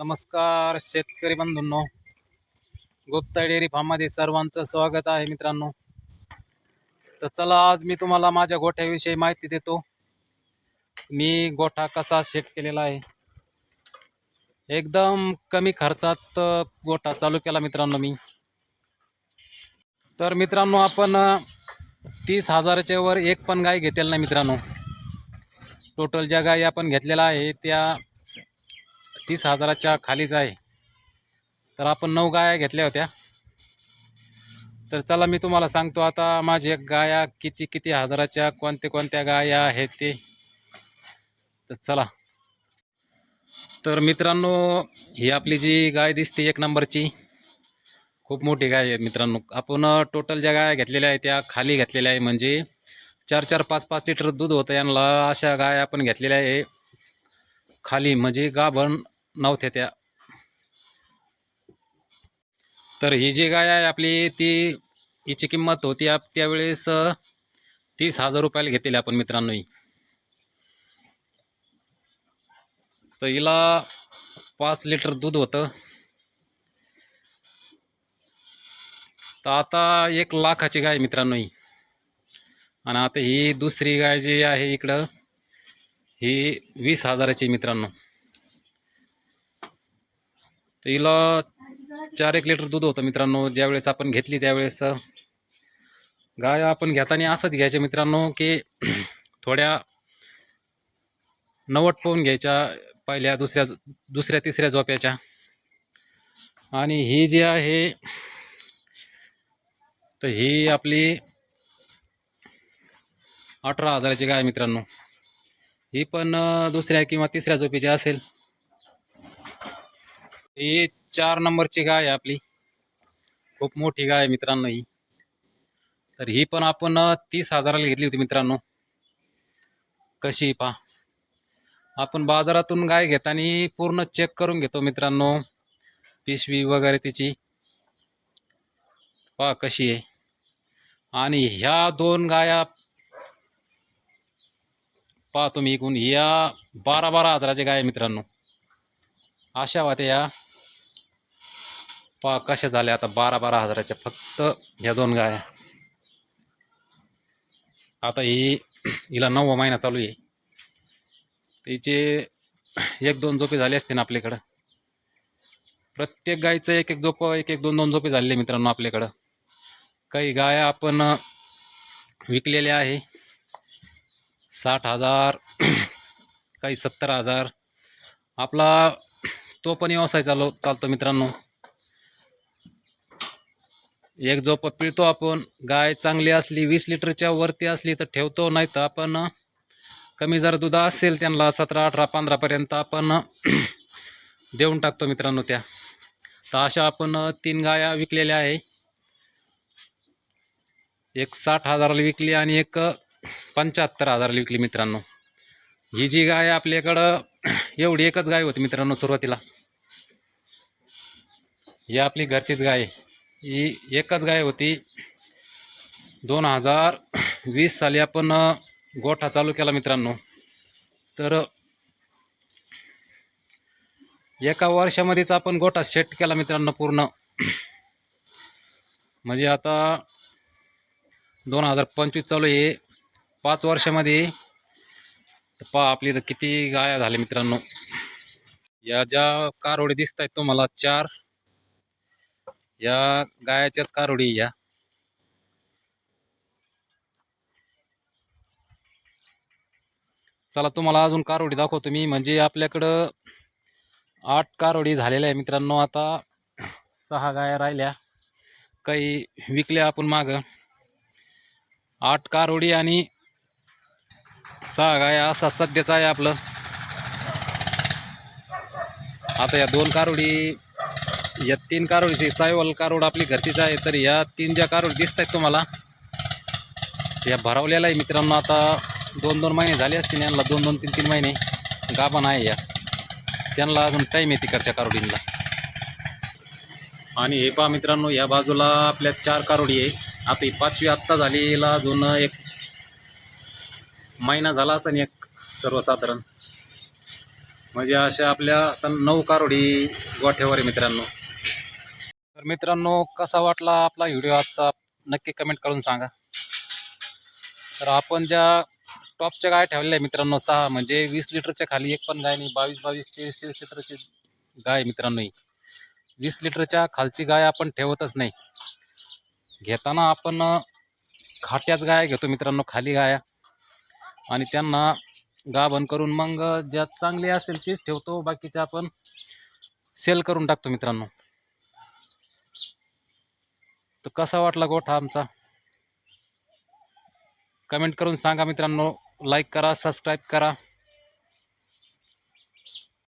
नमस्कार शेतकरी बंधूंनो. गुप्ता डेअरी फार्ममध्ये सर्वांचं स्वागत आहे मित्रांनो. तर चला आज मी तुम्हाला माझ्या गोठ्याविषयी माहिती देतो. मी गोठा कसा सेट केलेला आहे. एकदम कमी खर्चात गोठा चालू केला मित्रांनो मी. तर मित्रांनो आपण तीस हजाराच्या वर एक पण गाय घेतेल नाही मित्रांनो. टोटल ज्या गायी आपण घेतलेल्या आहे त्या तीस हजाराच्या खालीच आहे. तर आपण नऊ गाया घेतल्या होत्या. तर चला मी तुम्हाला सांगतो आता माझे गाया किती किती हजाराच्या कोणत्या कोणत्या गाया आहेत ते. तर चला. तर मित्रांनो ही आपली जी गाय दिसते एक नंबरची खूप मोठी गाय आहे मित्रांनो. आपण टोटल ज्या गाया घेतलेल्या आहेत त्या खाली घेतलेल्या आहे म्हणजे चार चार पाच पाच लिटर दूध होतं यांना अशा गाय आपण घेतलेल्या आहे. खाली म्हणजे गाभण नव्हत्या त्या. तर ही जी गाय आहे आपली ती हिची किंमत होती आप त्यावेळेस तीस हजार रुपयाला घेतलेली आपण मित्रांनो ही. तर हिला पाच लिटर दूध होतं. तर आता एक लाखाची गाय आहे मित्रांनो ही. आणि आता ही दुसरी गाय जी आहे इकडं ही वीस हजाराची मित्रांनो. तर हिला चार एक लिटर दूध होतं मित्रांनो. ज्यावेळेस आपण घेतली त्यावेळेस गाय आपण घेताना असंच घ्यायचे मित्रांनो की थोड्या नवट पाहून घ्यायच्या पहिल्या दुसऱ्या दुसऱ्या तिसऱ्या झोप्याच्या. आणि ही जी आहे तर ही आपली अठरा हजाराची गाय मित्रांनो. ही पण दुसऱ्या किंवा तिसऱ्या झोपेची असेल. ही चार नंबरची गाय आहे आपली. खूप मोठी गाय आहे मित्रांनो ही. तर ही पण आपण तीस हजाराला घेतली होती मित्रांनो. कशी पहा आपण बाजारातून गाय घेताना पूर्ण चेक करून घेतो मित्रांनो. पिशवी वगैरे तिची. पहा कशी आहे. आणि ह्या दोन गाया पहा तुम्ही इकून. या बारा बारा हजाराच्या गाय मित्रांनो. अशा वाटे या. पा कशा झाल्या आता बारा बारा हजाराच्या फक्त ह्या दोन गाया. आता ही हिला नववा महिना चालू आहे. तिचे एक दोन झोपे झाले असते ना आपल्याकडं. प्रत्येक गायचं एक एक झोपं एक एक दोन दोन झोपे झालेले मित्रांनो आपल्याकडं. काही गाया आपण विकलेल्या आहे. साठ हजार काही सत्तर हजार. आपला तो पण व्यवसाय चालव चालतो मित्रांनो. एक झोप पिळतो आपण. गाय चांगली असली वीस लिटरच्या वरती असली तर ठेवतो नाही तर आपण कमी जर दुधा असेल त्यांना सतरा अठरा पंधरापर्यंत आपण देऊन टाकतो मित्रांनो त्या. तर अशा आपण तीन गाया विकलेल्या आहे. एक साठ हजाराला विकली आणि एक पंच्याहत्तर हजाराला विकली मित्रांनो. ही जी गाय आहे आपल्याकडं एवढी एकच गाय होती मित्रांनो सुरुवातीला. ही आपली घरचीच गाय आहे. ही एकच गाय होती. दोन हजार वीस साली आपण गोठा चालू केला मित्रांनो. तर एका वर्षामध्येच आपण गोठा सेट केला मित्रांनो पूर्ण. म्हणजे आता दोन हजार पंचवीस चालू आहे. पाच वर्षामध्ये पा पहा आपली इथं किती गाया झाल्या मित्रांनो. या ज्या कारोडी दिसत आहेत तुम्हाला चार या गायाच्याच कारोडी या. चला तुम्हाला अजून कारोडी दाखवतो मी. म्हणजे आपल्याकडं आठ कारोडी झालेल्या आहे मित्रांनो. आता सहा गाया राहिल्या. काही विकल्या आपण मागं. आठ कारोडी आणि सहा गाया असा सध्याचा आहे आपलं. आता या दोन कारोडी या तीन कारोडीची सायवल कारोड आपली घरचीच आहे तर या तीन ज्या कारोड दिसत आहेत तुम्हाला या भरवलेल्या आहे मित्रांनो. आता दोन दोन महिने झाले असतील यांना दोन दोन तीन तीन महिने गाभण आहे या. त्यांना अजून टाईम आहे तिकडच्या कारोडींना आणि हे पहा मित्रांनो या बाजूला आपल्या चार कारोडी आहे. आता ही पाचवी आत्ता झालेला अजून एक महिना झाला असं एक सर्वसाधारण. म्हणजे अशा आपल्या आता नऊ कारोडी गोठ्यावर आहे मित्रांनो. तर मित्रांनो कसा वाटला आपला व्हिडिओ आजचा? नक्की कमेंट करून सांगा. तर आपण ज्या टॉपच्या गाय ठेवलेल्या आहे मित्रांनो सहा म्हणजे वीस लिटरच्या खाली एक पण गाय नाही बावीस बावीस तेवीस तेवीस लिटरची गाय मित्रांनो ही. वीस लिटरच्या खालची गाय आपण ठेवतच नाही. घेताना आपण खाट्याच गाय घेतो मित्रांनो खाली गाया. आणि त्यांना गाभण करून मग ज्या चांगली असेल तीच ठेवतो बाकीच्या आपण सेल करून टाकतो मित्रांनो. तर कसा वाटला गोठा आमचा? कमेंट करून सांगा मित्रांनो. लाईक करा सबस्क्राईब करा.